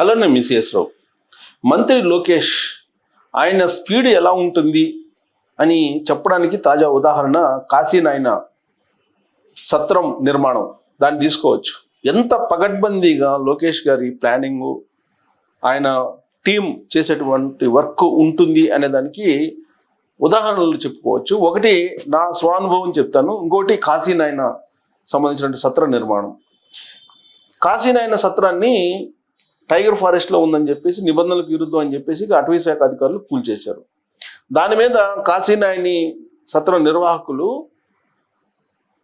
Hello నేను miss రావు. మంత్రి లోకేష్ ఆయన స్పీడ్ ఎలా ఉంటుంది అని చెప్పడానికి తాజా ఉదాహరణ కాశీనాయన సత్రం నిర్మాణం. దాన్ని తీసుకోవచ్చు. ఎంత పగడ్బందీగా లోకేష్ గారి ప్లానింగు ఆయన టీం చేసేటువంటి వర్క్ ఉంటుంది అనే దానికి ఉదాహరణలు చెప్పుకోవచ్చు. ఒకటి నా స్వానుభవం చెప్తాను. ఇంకోటి కాశీనాయన సంబంధించిన సత్ర నిర్మాణం. కాశీనాయన సత్రాన్ని టైగర్ ఫారెస్ట్లో ఉందని చెప్పేసి నిబంధనలకు విరుద్ధం అని చెప్పేసి అటవీ శాఖ అధికారులు కూల్చేశారు దాని మీద కాశీనాయని సత్రం నిర్వాహకులు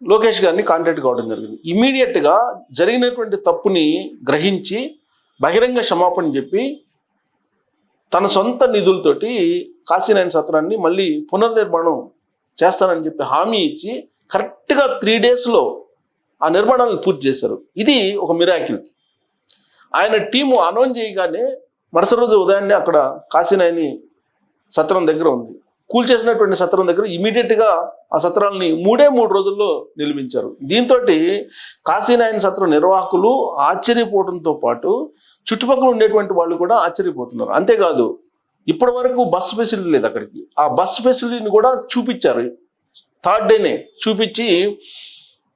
లోకేష్ గారిని కాంటాక్ట్ కావడం జరిగింది. ఇమీడియట్గా జరిగినటువంటి తప్పుని గ్రహించి బహిరంగ క్షమాపణ చెప్పి తన సొంత నిధులతోటి కాశీనాయన సత్రాన్ని మళ్ళీ పునర్నిర్మాణం చేస్తానని చెప్పి హామీ ఇచ్చి కరెక్ట్గా త్రీ డేస్లో ఆ నిర్మాణాలను పూర్తి చేశారు. ఇది ఒక మిరాకిల్ ఆయన టీము అనౌన్స్ చేయగానే మరుసటి రోజు ఉదయాన్నే అక్కడ కాశీనాయని సత్రం దగ్గర ఉంది. కూల్చేసినటువంటి సత్రం దగ్గర ఇమీడియట్గా ఆ సత్రాలని మూడే మూడు రోజుల్లో నిలిపించారు దీంతో కాశీనాయన సత్రం నిర్వాహకులు ఆశ్చర్యపోవడంతో పాటు చుట్టుపక్కల ఉండేటువంటి వాళ్ళు కూడా ఆశ్చర్యపోతున్నారు. అంతేకాదు ఇప్పటి వరకు బస్ ఫెసిలిటీ లేదు అక్కడికి. ఆ బస్ ఫెసిలిటీని కూడా చూపించారు. థర్డ్ డేనే చూపించి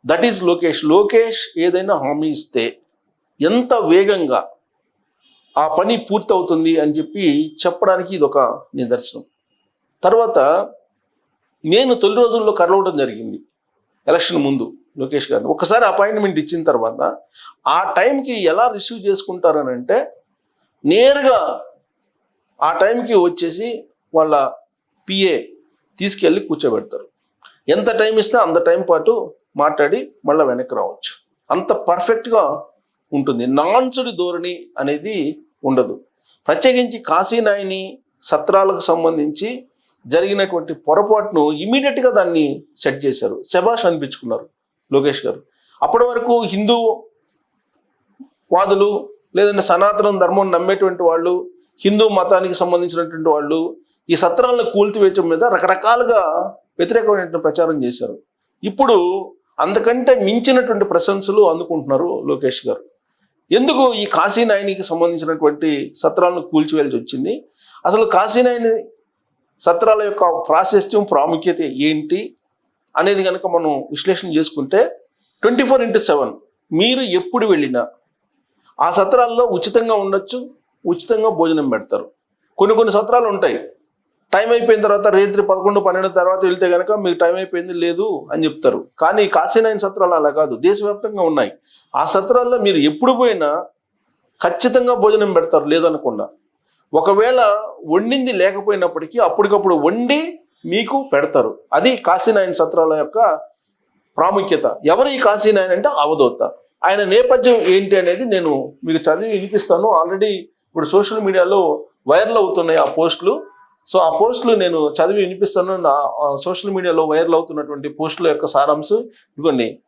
దట్ ఈజ్ లోకేష్. లోకేష్ ఏదైనా హామీ ఇస్తే ఎంత వేగంగా ఆ పని పూర్తవుతుంది అని చెప్పి చెప్పడానికి ఇది ఒక నిదర్శనం. తర్వాత నేను తొలి రోజుల్లో కరలవడం జరిగింది ఎలక్షన్ ముందు లోకేష్ గారిని. ఒకసారి అపాయింట్మెంట్ ఇచ్చిన తర్వాత ఆ టైంకి ఎలా రిసీవ్ చేసుకుంటారని అంటే నేరుగా ఆ టైంకి వచ్చేసి వాళ్ళ పిఏ తీసుకెళ్ళి కూర్చోబెడతారు. ఎంత టైం ఇస్తే అంత టైం పాటు మాట్లాడి మళ్ళీ వెనక్కి రావచ్చు. అంత పర్ఫెక్ట్గా ఉంటుంది. నాన్సుడి ధోరణి అనేది ఉండదు. ప్రత్యేకించి కాశీనాయని సత్రాలకు సంబంధించి జరిగినటువంటి పొరపాటును ఇమీడియట్గా దాన్ని సెట్ చేశారు. శభాష్ అనిపించుకున్నారు లోకేష్ గారు. అప్పటి వరకు హిందూ వాదులు లేదంటే సనాతన ధర్మం నమ్మేటువంటి వాళ్ళు హిందూ మతానికి సంబంధించినటువంటి వాళ్ళు ఈ సత్రాలను కూల్చివేయటం మీద రకరకాలుగా వ్యతిరేకమైనటువంటి ప్రచారం చేశారు. ఇప్పుడు అంతకంటే మించినటువంటి ప్రశంసలు అందుకుంటున్నారు లోకేష్ గారు. ఎందుకు ఈ కాశీనాయనికి సంబంధించినటువంటి సత్రాలను కూల్చివేయాల్సి వచ్చింది? అసలు కాశీనాయని సత్రాల యొక్క ప్రాశస్త్యం ప్రాముఖ్యత ఏంటి అనేది కనుక మనం విశ్లేషణ చేసుకుంటే ట్వంటీ ఫోర్ ఇంటూ సెవెన్ మీరు ఎప్పుడు వెళ్ళినా ఆ సత్రాల్లో ఉచితంగా ఉండొచ్చు ఉచితంగా భోజనం పెడతారు. కొన్ని కొన్ని సత్రాలు ఉంటాయి. టైం అయిపోయిన తర్వాత రాత్రి పదకొండు పన్నెండు తర్వాత వెళ్తే కనుక మీకు టైం అయిపోయింది లేదు అని చెప్తారు. కానీ కాశీనాయన సత్రాలు అలా కాదు. దేశవ్యాప్తంగా ఉన్నాయి. ఆ సత్రాల్లో మీరు ఎప్పుడు పోయినా ఖచ్చితంగా భోజనం పెడతారు లేదనకుండా. ఒకవేళ వండింది లేకపోయినప్పటికీ అప్పటికప్పుడు వండి మీకు పెడతారు. అది కాశీనాయన సత్రాల యొక్క ప్రాముఖ్యత. ఎవరు ఈ కాశీనాయన అంటే అవధూత. ఆయన నేపథ్యం ఏంటి అనేది నేను మీకు చదివి వినిపిస్తాను. ఆల్రెడీ ఇప్పుడు సోషల్ మీడియాలో వైరల్ అవుతున్నాయి ఆ పోస్టులు. సో ఆ పోస్టులు నేను చదివి వినిపిస్తాను. నా సోషల్ మీడియాలో వైరల్ అవుతున్నటువంటి పోస్టుల యొక్క సారాంశం ఇదిగోండి.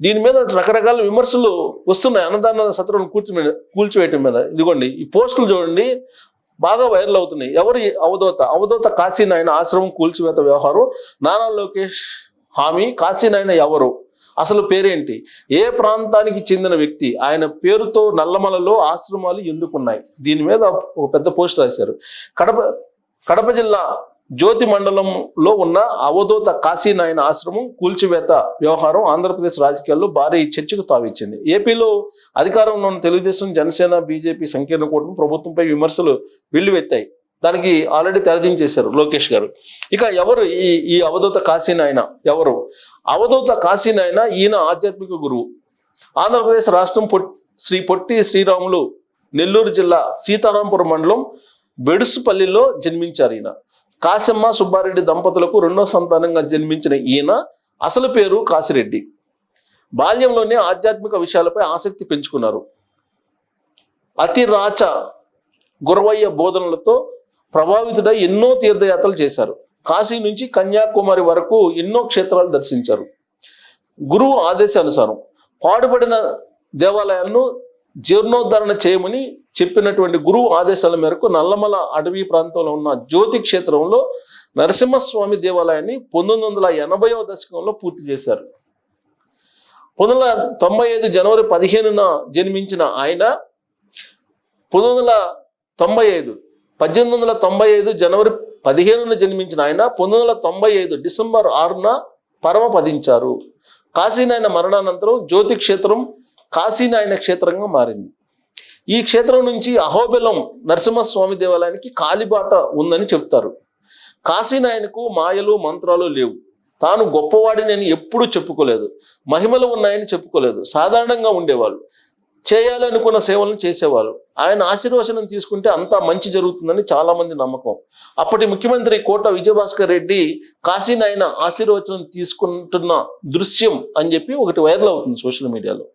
దీని మీద రకరకాల విమర్శలు వస్తున్నాయి. అన్నదాన సత్రం కూర్చు కూల్చివేయటం మీద. ఇదిగోండి ఈ పోస్టులు చూడండి. బాగా వైరల్ అవుతున్నాయి. ఎవరి అవధోత? అవధూత అవధూత కాశీనాయన ఆశ్రమం కూల్చివేత వ్యవహారం. నారా లోకేష్ హామీ. కాశీనాయన ఎవరు? అసలు పేరేంటి? ఏ ప్రాంతానికి చెందిన వ్యక్తి? ఆయన పేరుతో నల్లమలలో ఆశ్రమాలు ఎందుకున్నాయి? దీని మీద ఒక పెద్ద పోస్ట్ రాశారు. కడప కడప జిల్లా జ్యోతి మండలంలో ఉన్న అవధూత కాశీనాయన ఆశ్రమం కూల్చివేత వ్యవహారం ఆంధ్రప్రదేశ్ రాజకీయాల్లో భారీ చర్చకు తావిచ్చింది. ఏపీలో అధికారంలో ఉన్న తెలుగుదేశం జనసేన బీజేపీ సంకీర్ణ కూటమి ప్రభుత్వంపై విమర్శలు వెల్లువెత్తాయి. దానికి ఆల్రెడీ తెరదించేశారు లోకేష్ గారు. ఇక ఎవరు ఈ ఈ అవధూత కాశీనాయన ఎవరు? అవధూత కాశీనాయన ఈయన ఆధ్యాత్మిక గురువు. ఆంధ్రప్రదేశ్ రాష్ట్రం పొట్ శ్రీ పొట్టి శ్రీరాములు నెల్లూరు జిల్లా సీతారాంపురం మండలం బెడుసుపల్లిలో జన్మించారు ఈయన. కాశమ్మ సుబ్బారెడ్డి దంపతులకు రెండో సంతానంగా జన్మించిన ఈయన అసలు పేరు కాశిరెడ్డి. బాల్యంలోనే ఆధ్యాత్మిక విషయాలపై ఆసక్తి పెంచుకున్నారు. అతిరాచ గురవయ్య బోధనలతో ప్రభావితుడై ఎన్నో తీర్థయాత్రలు చేశారు. కాశీ నుంచి కన్యాకుమారి వరకు ఎన్నో క్షేత్రాలు దర్శించారు. గురువు ఆదేశానుసారం పాడుపడిన దేవాలయాలను జీర్ణోద్ధరణ చేయమని చెప్పినటువంటి గురువు ఆదేశాల మేరకు నల్లమల అడవి ప్రాంతంలో ఉన్న జ్యోతి క్షేత్రంలో నరసింహస్వామి దేవాలయాన్ని పంతొమ్మిది వందల ఎనభైవ దశకంలో పూర్తి చేశారు. పంతొమ్మిది వందల తొంభై ఐదు జనవరి పదిహేనున జన్మించిన ఆయన పంతొమ్మిది వందల తొంభై ఐదు పద్దెనిమిది వందల తొంభై ఐదు జనవరి పదిహేనున జన్మించిన ఆయన పంతొమ్మిది వందల తొంభై ఐదు డిసెంబర్ ఆరున పరమపదించారు. కాశీనాయన మరణానంతరం జ్యోతి క్షేత్రం కాశీనాయన క్షేత్రంగా మారింది. ఈ క్షేత్రం నుంచి అహోబిలం నరసింహస్వామి దేవాలయానికి కాలిబాట ఉందని చెప్తారు. కాశీనాయనకు మాయలు మంత్రాలు లేవు. తాను గొప్పవాడిని అని ఎప్పుడూ చెప్పుకోలేదు. మహిమలు ఉన్నాయని చెప్పుకోలేదు. సాధారణంగా ఉండేవాళ్ళు. చేయాలనుకున్న సేవలను చేసేవాళ్ళు. ఆయన ఆశీర్వచనం తీసుకుంటే అంతా మంచి జరుగుతుందని చాలా మంది నమ్మకం. అప్పటి ముఖ్యమంత్రి కోట విజయభాస్కర్ రెడ్డి కాశీనాయన ఆశీర్వచనం తీసుకుంటున్న దృశ్యం అని చెప్పి ఒకటి వైరల్ అవుతుంది సోషల్ మీడియాలో.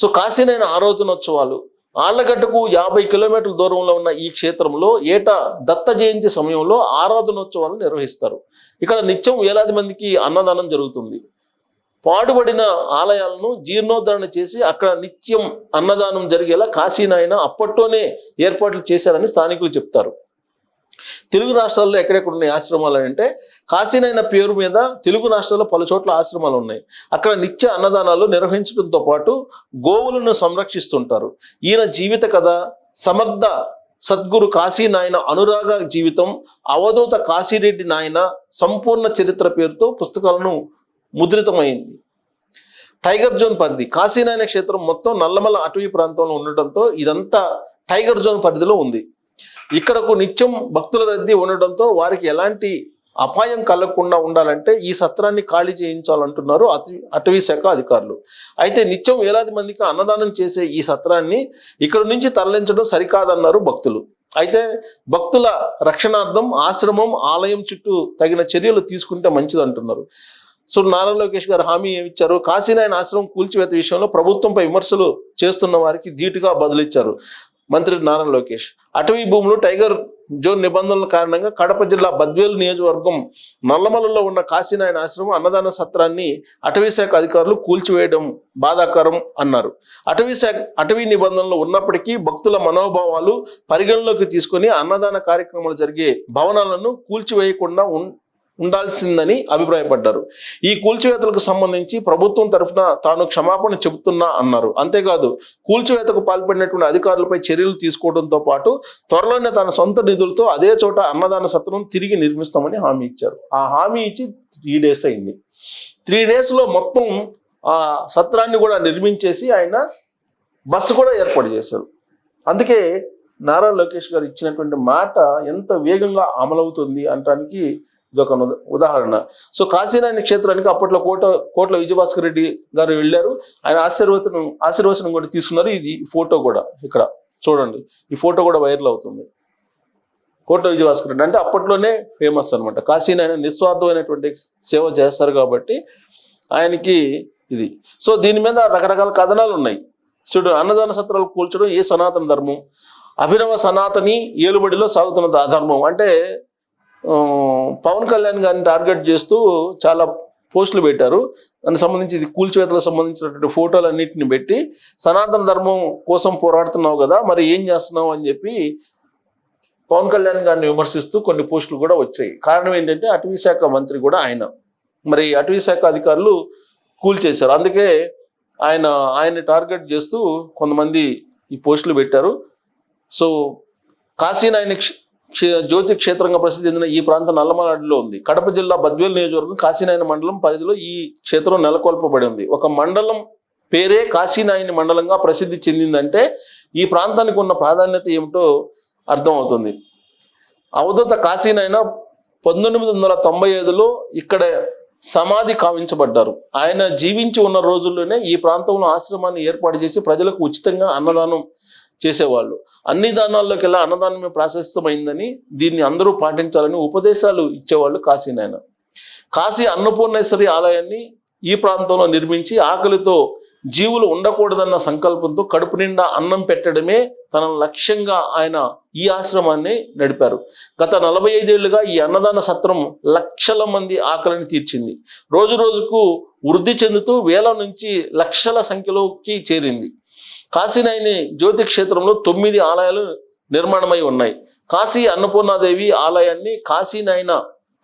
సో కాశీనాయన ఆరాధనోత్సవాలు ఆళ్ళగడ్డకు యాభై కిలోమీటర్ల దూరంలో ఉన్న ఈ క్షేత్రంలో ఏటా దత్త జయంతి సమయంలో ఆరాధనోత్సవాలు నిర్వహిస్తారు. ఇక్కడ నిత్యం వేలాది మందికి అన్నదానం జరుగుతుంది. పాడుబడిన ఆలయాలను జీర్ణోద్ధరణ చేసి అక్కడ నిత్యం అన్నదానం జరిగేలా కాశీనాయన అప్పట్లోనే ఏర్పాట్లు చేశారని స్థానికులు చెప్తారు. తెలుగు రాష్ట్రాల్లో ఎక్కడెక్కడ ఉన్నాయి ఆశ్రమాలు అంటే కాశీనాయన పేరు మీద తెలుగు రాష్ట్రాల్లో పలు చోట్ల ఆశ్రమాలు ఉన్నాయి. అక్కడ నిత్య అన్నదానాలు నిర్వహించడంతో పాటు గోవులను సంరక్షిస్తుంటారు. ఈయన జీవిత కథ సమర్థ సద్గురు కాశీ నాయన అనురాగ జీవితం అవధూత కాశీరెడ్డి నాయన సంపూర్ణ చరిత్ర పేరుతో పుస్తకాలను ముద్రితమైంది. టైగర్ జోన్ పరిధి కాశీనాయన క్షేత్రం మొత్తం నల్లమల అటవీ ప్రాంతంలో ఉండటంతో ఇదంతా టైగర్ జోన్ పరిధిలో ఉంది. ఇక్కడకు నిత్యం భక్తుల రద్దీ ఉండడంతో వారికి ఎలాంటి అపాయం కలగకుండా ఉండాలంటే ఈ సత్రాన్ని ఖాళీ చేయించాలంటున్నారు అటవీ అటవీ శాఖ అధికారులు. అయితే నిత్యం వేలాది మందికి అన్నదానం చేసే ఈ సత్రాన్ని ఇక్కడ నుంచి తరలించడం సరికాదన్నారు భక్తులు. అయితే భక్తుల రక్షణార్థం ఆశ్రమం ఆలయం చుట్టూ తగిన చర్యలు తీసుకుంటే మంచిది అంటున్నారు సో నారా లోకేష్ గారు హామీ ఏమి ఇచ్చారు కాశీనాయన ఆశ్రమం కూల్చివేత విషయంలో ప్రభుత్వంపై విమర్శలు చేస్తున్న వారికి ధీటుగా బదులిచ్చారు మంత్రి నారా లోకేష్. అటవీ భూములు టైగర్ జోన్ నిబంధనల కారణంగా కడప జిల్లా బద్వేలు నియోజకవర్గం నల్లమలలో ఉన్న కాశీనాయన ఆశ్రమం అన్నదాన సత్రాన్ని అటవీశాఖ అధికారులు కూల్చివేయడం బాధాకరం అన్నారు. అటవీశాఖ అటవీ నిబంధనలు ఉన్నప్పటికీ భక్తుల మనోభావాలు పరిగణలోకి తీసుకొని అన్నదాన కార్యక్రమాలు జరిగే భవనాలను కూల్చివేయకుండా ఉన్ ఉండాల్సిందని అభిప్రాయపడ్డారు. ఈ కూల్చివేతలకు సంబంధించి ప్రభుత్వం తరఫున తాను క్షమాపణ చెబుతున్నా అన్నారు. అంతేకాదు కూల్చివేతకు పాల్పడినటువంటి అధికారులపై చర్యలు తీసుకోవడంతో పాటు త్వరలోనే తన సొంత నిధులతో అదే చోట అన్నదాన సత్రం తిరిగి నిర్మిస్తామని హామీ ఇచ్చారు. ఆ హామీ ఇచ్చి త్రీ డేస్ అయింది. త్రీ డేస్లో మొత్తం ఆ సత్రాన్ని కూడా నిర్మించేసి ఆయన బస్సు కూడా ఏర్పాటు చేశారు. అందుకే నారా లోకేష్ గారు ఇచ్చినటువంటి మాట ఎంత వేగంగా అమలవుతుంది అనటానికి ఇదొక ఉదాహరణ. సో కాశీనాయని క్షేత్రానికి అప్పట్లో కోట కోట్ల విజయభాస్కర్ రెడ్డి గారు వెళ్ళారు. ఆయన ఆశీర్వచనం ఆశీర్వచనం కూడా తీసుకున్నారు. ఇది ఫోటో కూడా ఇక్కడ చూడండి. ఈ ఫోటో కూడా వైరల్ అవుతుంది. కోట విజయభాస్కర్ రెడ్డి అంటే అప్పట్లోనే ఫేమస్ అనమాట కాశీనాయన నిస్వార్థమైనటువంటి సేవ చేస్తారు కాబట్టి ఆయనకి ఇది. సో దీని మీద రకరకాల కథనాలు ఉన్నాయి. చూడు అన్నదాన సత్రాలు కూల్చడం ఏ సనాతన ధర్మం? అభినవ సనాతని ఏలుబడిలో సాగుతున్న ధర్మం. అంటే పవన్ కళ్యాణ్ గారిని టార్గెట్ చేస్తూ చాలా పోస్టులు పెట్టారు. దానికి సంబంధించి ఇది కూల్చివేతలకు సంబంధించినటువంటి ఫోటోలు అన్నింటిని పెట్టి సనాతన ధర్మం కోసం పోరాడుతున్నావు కదా మరి ఏం చేస్తున్నావు అని చెప్పి పవన్ కళ్యాణ్ గారిని విమర్శిస్తూ కొన్ని పోస్టులు కూడా వచ్చాయి. కారణం ఏంటంటే అటవీ శాఖ మంత్రి కూడా ఆయన. మరి అటవీ శాఖ అధికారులు కూల్చేశారు. అందుకే ఆయన ఆయన్ని టార్గెట్ చేస్తూ కొంతమంది ఈ పోస్టులు పెట్టారు. సో కాశీనాయన జ్యోతి క్షేత్రంగా ప్రసిద్ధి చెందిన ఈ ప్రాంతం నల్లమలాడిలో ఉంది. కడప జిల్లా బద్వేలు నియోజకవర్గం కాశీనాయన మండలం పరిధిలో ఈ క్షేత్రం నెలకొల్పబడి ఉంది. ఒక మండలం పేరే కాశీనాయని మండలంగా ప్రసిద్ధి చెందిందంటే ఈ ప్రాంతానికి ఉన్న ప్రాధాన్యత ఏమిటో అర్థమవుతుంది. అవధత కాశీనాయన పంతొమ్మిది వందల తొంభై ఐదులో ఇక్కడ సమాధి కావించబడ్డారు. ఆయన జీవించి ఉన్న రోజుల్లోనే ఈ ప్రాంతంలో ఆశ్రమాన్ని ఏర్పాటు చేసి ప్రజలకు ఉచితంగా అన్నదానం చేసేవాళ్ళు. అన్ని దానాల్లోకి వెళ్ళా అన్నదానమే ప్రాశస్తమైందని దీన్ని అందరూ పాటించాలని ఉపదేశాలు ఇచ్చేవాళ్ళు కాశీనాయన కాశీ అన్నపూర్ణేశ్వరి ఆలయాన్ని ఈ ప్రాంతంలో నిర్మించి ఆకలితో జీవులు ఉండకూడదన్న సంకల్పంతో కడుపు నిండా అన్నం పెట్టడమే తన లక్ష్యంగా ఆయన ఈ ఆశ్రమాన్ని నడిపారు. గత నలభై ఐదేళ్ళుగా ఈ అన్నదాన సత్రం లక్షల మంది ఆకలిని తీర్చింది. రోజు రోజుకు వృద్ధి చెందుతూ వేల నుంచి లక్షల సంఖ్యలోకి చేరింది. కాశీనాయని జ్యోతి క్షేత్రంలో తొమ్మిది ఆలయాలు నిర్మాణమై ఉన్నాయి. కాశీ అన్నపూర్ణాదేవి ఆలయాన్ని కాశీనాయన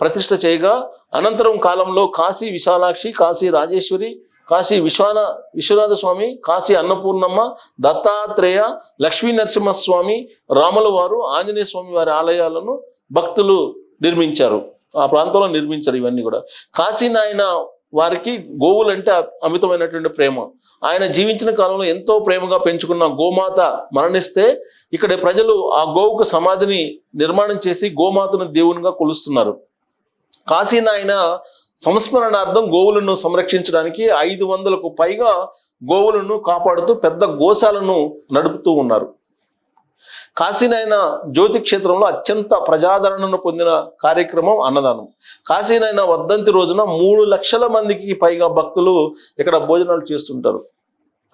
ప్రతిష్ట చేయగా అనంతరం కాలంలో కాశీ విశాలాక్షి కాశీ రాజేశ్వరి కాశీ విశ్వాన విశ్వనాథ స్వామి కాశీ అన్నపూర్ణమ్మ దత్తాత్రేయ లక్ష్మీ నరసింహస్వామి రాముల వారు ఆంజనేయ స్వామి వారి ఆలయాలను భక్తులు నిర్మించారు. ఆ ప్రాంతంలో నిర్మించారు ఇవన్నీ కూడా. కాశీనాయన వారికి గోవులు అంటే అమితమైనటువంటి ప్రేమ. ఆయన జీవించిన కాలంలో ఎంతో ప్రేమగా పెంచుకున్న గోమాత మరణిస్తే ఇక్కడ ప్రజలు ఆ గోవుకు సమాధిని నిర్మాణం చేసి గోమాతను దేవునిగా కొలుస్తున్నారు. కాశీనాయన సంస్మరణార్థం గోవులను సంరక్షించడానికి ఐదు వందలకు పైగా గోవులను కాపాడుతూ పెద్ద గోశాలను నడుపుతూ ఉన్నారు. కాశీనాయన జ్యోతి క్షేత్రంలో అత్యంత ప్రజాదరణను పొందిన కార్యక్రమం అన్నదానం. కాశీనాయన వర్ధంతి రోజున మూడు లక్షల మందికి పైగా భక్తులు ఇక్కడ భోజనాలు చేస్తుంటారు.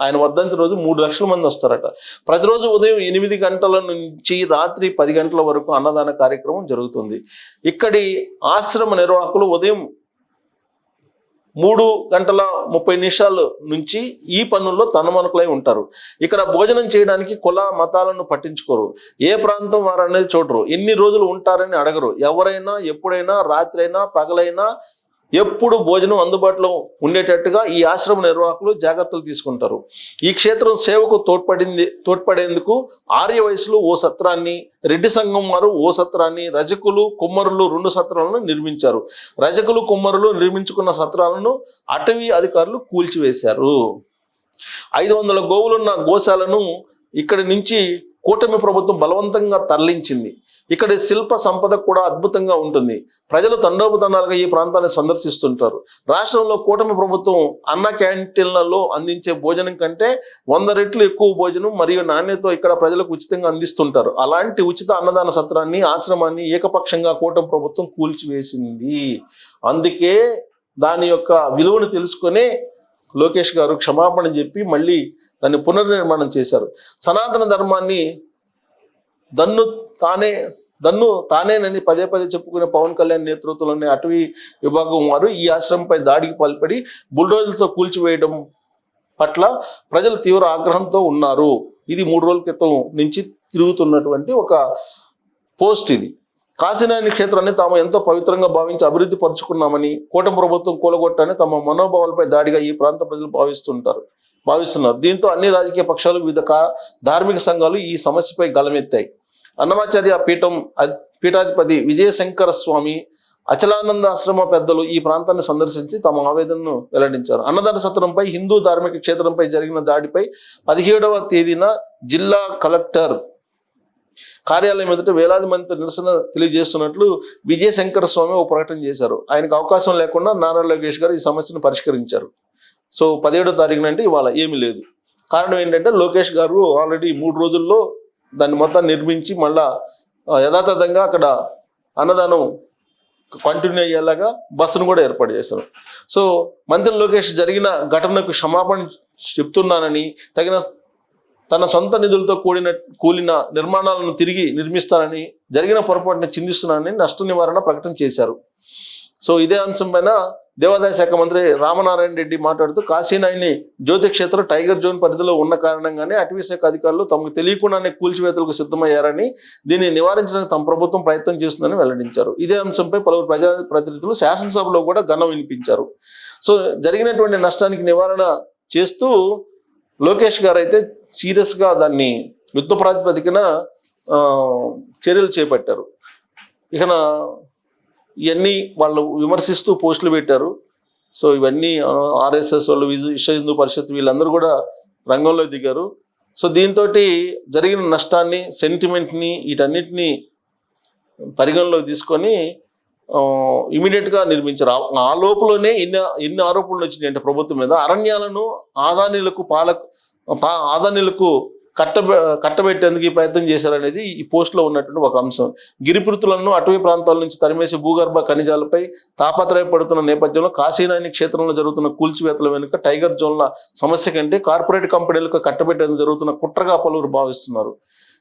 ఆయన వర్ధంతి రోజు మూడు లక్షల మంది వస్తారట. ప్రతిరోజు ఉదయం ఎనిమిది గంటల నుంచి రాత్రి పది గంటల వరకు అన్నదాన కార్యక్రమం జరుగుతుంది. ఇక్కడి ఆశ్రమ నిర్వాహకులు ఉదయం మూడు గంటల ముప్పై నిమిషాల నుంచి ఈ పనుల్లో తనమనుకులై ఉంటారు. ఇక్కడ భోజనం చేయడానికి కుల మతాలను పట్టించుకోరు. ఏ ప్రాంతం వారు అనేది చూడరు. ఎన్ని రోజులు ఉంటారని అడగరు. ఎవరైనా ఎప్పుడైనా రాత్రి అయినా పగలైనా ఎప్పుడు భోజనం అందుబాటులో ఉండేటట్టుగా ఈ ఆశ్రమ నిర్వాహకులు జాగ్రత్తలు తీసుకుంటారు. ఈ క్షేత్రం సేవకు తోడ్పడింది తోడ్పడేందుకు ఆర్య వయసులో ఓ సత్రాన్ని రెడ్డి సంఘం వారు ఓ సత్రాన్ని రజకులు కుమ్మరులు రెండు సత్రాలను నిర్మించారు. రజకులు కుమ్మరులు నిర్మించుకున్న సత్రాలను అటవీ అధికారులు కూల్చివేశారు. ఐదు వందల గోవులున్న గోశాలను ఇక్కడి నుంచి కూటమి ప్రభుత్వం బలవంతంగా తరలించింది. ఇక్కడ శిల్ప సంపద కూడా అద్భుతంగా ఉంటుంది. ప్రజలు తండోపుతండాలుగా ఈ ప్రాంతాన్ని సందర్శిస్తుంటారు. రాష్ట్రంలో కూటమి ప్రభుత్వం అన్న క్యాంటీన్లలో అందించే భోజనం కంటే వంద రెట్లు ఎక్కువ భోజనం మరియు నాణ్యత ఇక్కడ ప్రజలకు ఉచితంగా అందిస్తుంటారు. అలాంటి ఉచిత అన్నదాన సత్రాన్ని ఆశ్రమాన్ని ఏకపక్షంగా కూటమి ప్రభుత్వం కూల్చివేసింది. అందుకే దాని యొక్క విలువను తెలుసుకునే లోకేష్ గారు క్షమాపణ చెప్పి మళ్ళీ దాన్ని పునర్నిర్మాణం చేశారు. సనాతన ధర్మాన్ని దన్ను తానే దన్ను తానేనని పదే పదే చెప్పుకునే పవన్ కళ్యాణ్ నేతృత్వంలోని అటవీ విభాగం వారు ఈ ఆశ్రమంపై దాడికి పాల్పడి బుల్డోజర్తో కూల్చివేయడం పట్ల ప్రజలు తీవ్ర ఆగ్రహంతో ఉన్నారు. ఇది మూడు రోజుల క్రితం నుంచి తిరుగుతున్నటువంటి ఒక పోస్ట్ ఇది. కాశీనాయని క్షేత్రాన్ని తాము ఎంతో పవిత్రంగా భావించి అభివృద్ధి పరుచుకున్నామని కూటమి ప్రభుత్వం కూలగొట్టని తమ మనోభావాలపై దాడిగా ఈ ప్రాంత ప్రజలు భావిస్తుంటారు. భావిస్తున్నారు. దీంతో అన్ని రాజకీయ పక్షాలు వివిధ ధార్మిక సంఘాలు ఈ సమస్యపై గలమెత్తాయి. అన్నమాచార్య పీఠం పీఠాధిపతి విజయశంకర స్వామి అచలానంద ఆశ్రమ పెద్దలు ఈ ప్రాంతాన్ని సందర్శించి తమ ఆవేదనను వెల్లడించారు. అన్నదాన సత్రంపై హిందూ ధార్మిక క్షేత్రంపై జరిగిన దాడిపై పదిహేడవ తేదీన జిల్లా కలెక్టర్ కార్యాలయం ఎదుట వేలాది మందితో నిరసన తెలియజేస్తున్నట్లు విజయశంకర స్వామి ఒక ప్రకటన చేశారు. ఆయనకు అవకాశం లేకుండా నారా లోకేష్ గారు ఈ సమస్యను పరిష్కరించారు. సో పదిహేడో తారీఖున అంటే ఇవాళ ఏమీ లేదు. కారణం ఏంటంటే లోకేష్ గారు ఆల్రెడీ మూడు రోజుల్లో దాన్ని మొత్తం నిర్మించి మళ్ళా యథాతథంగా అక్కడ అన్నదానం కంటిన్యూ అయ్యేలాగా బస్సును కూడా ఏర్పాటు చేశారు. సో మంత్రి లోకేష్ జరిగిన ఘటనకు క్షమాపణ చెప్తున్నానని తగిన తన సొంత నిధులతో కూడిన కూలిన నిర్మాణాలను తిరిగి నిర్మిస్తానని జరిగిన పొరపాటును చిందిస్తున్నానని నష్ట నివారణ ప్రకటన చేశారు. సో ఇదే అంశం పైన దేవాదాయ శాఖ మంత్రి రామనారాయణ రెడ్డి మాట్లాడుతూ కాశీనాయిని జ్యోతి క్షేత్రం టైగర్ జోన్ పరిధిలో ఉన్న కారణంగానే అటవీ శాఖ అధికారులు తమకు తెలియకుండానే కూల్చివేతలకు సిద్ధమయ్యారని దీన్ని నివారించడానికి తమ ప్రభుత్వం ప్రయత్నం చేస్తుందని వెల్లడించారు. ఇదే అంశంపై పలువురు ప్రజా ప్రతినిధులు శాసనసభలో కూడా గణం వినిపించారు. సో జరిగినటువంటి నష్టానికి నివారణ చేస్తూ లోకేష్ గారు అయితే సీరియస్గా దాన్ని యుద్ధ ప్రాతిపదికన చర్యలు చేపట్టారు. ఇక ఇవన్నీ వాళ్ళు విమర్శిస్తూ పోస్టులు పెట్టారు. సో ఇవన్నీ ఆర్ఎస్ఎస్ వాళ్ళు విశ్వ హిందూ పరిషత్ వీళ్ళందరూ కూడా రంగంలో దిగారు. సో దీంతో జరిగిన నష్టాన్ని సెంటిమెంట్ని వీటన్నిటిని పరిగణలోకి తీసుకొని ఇమీడియట్గా నిర్మించారు. ఆ- లోపలనే ఎన్ని ఎన్ని ఆరోపణలు వచ్చినాయి అంటే ప్రభుత్వం మీద అరణ్యాలను ఆదానీలకు పాలకు పా- ఆదానీలకు కట్టబె కట్టబెట్టేందుకు ఈ ప్రయత్నం చేశారనేది ఈ పోస్ట్లో ఉన్నటువంటి ఒక అంశం. గిరిపురుతులను అటవీ ప్రాంతాల నుంచి తరిమేసి భూగర్భ ఖనిజాలపై తాపత్రయపడుతున్న నేపథ్యంలో కాశీనాయని క్షేత్రంలో జరుగుతున్న కూల్చివేతల వెనుక టైగర్ జోన్ల సమస్య కంటే కార్పొరేట్ కంపెనీలకు కట్టబెట్టేందుకు జరుగుతున్న కుట్రగా పలువురు భావిస్తున్నారు.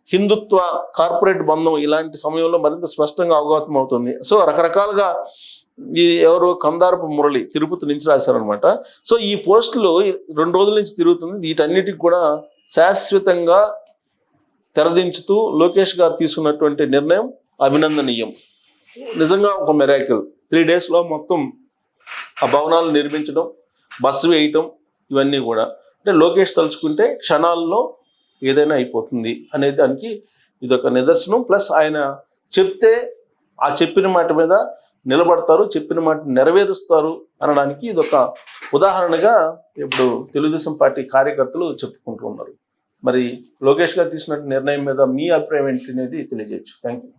హిందుత్వ కార్పొరేట్ బంధం ఇలాంటి సమయంలో మరింత స్పష్టంగా అవగాహన అవుతుంది. సో రకరకాలుగా ఈ ఎవరు కందారపు మురళి తిరుపతి నుంచి రాశారనమాట సో ఈ పోస్టులు రెండు రోజుల నుంచి తిరుగుతుంది. వీటన్నిటికి కూడా శాశ్వతంగా తెరదించుతూ లోకేష్ గారు తీసుకున్నటువంటి నిర్ణయం అభినందనీయం. నిజంగా ఒక మెరాకిల్ త్రీ డేస్లో మొత్తం ఆ భవనాలు నిర్మించడం బస్సు వేయటం ఇవన్నీ కూడా. అంటే లోకేష్ తలుచుకుంటే క్షణాల్లో ఏదైనా అయిపోతుంది అనే దానికి ఇదొక నిదర్శనం. ప్లస్ ఆయన చెప్తే ఆ చెప్పిన మాట మీద నిలబడతారు చెప్పిన మాట నెరవేరుస్తారు అనడానికి ఇదొక ఉదాహరణగా ఇప్పుడు తెలుగుదేశం పార్టీ కార్యకర్తలు చెప్పుకుంటూ ఉన్నారు. మరి లోకేష్ గారు తీసుకున్న నిర్ణయం మీద మీ అభిప్రాయం ఏంటి అనేది తెలియజేయచ్చు. Thank you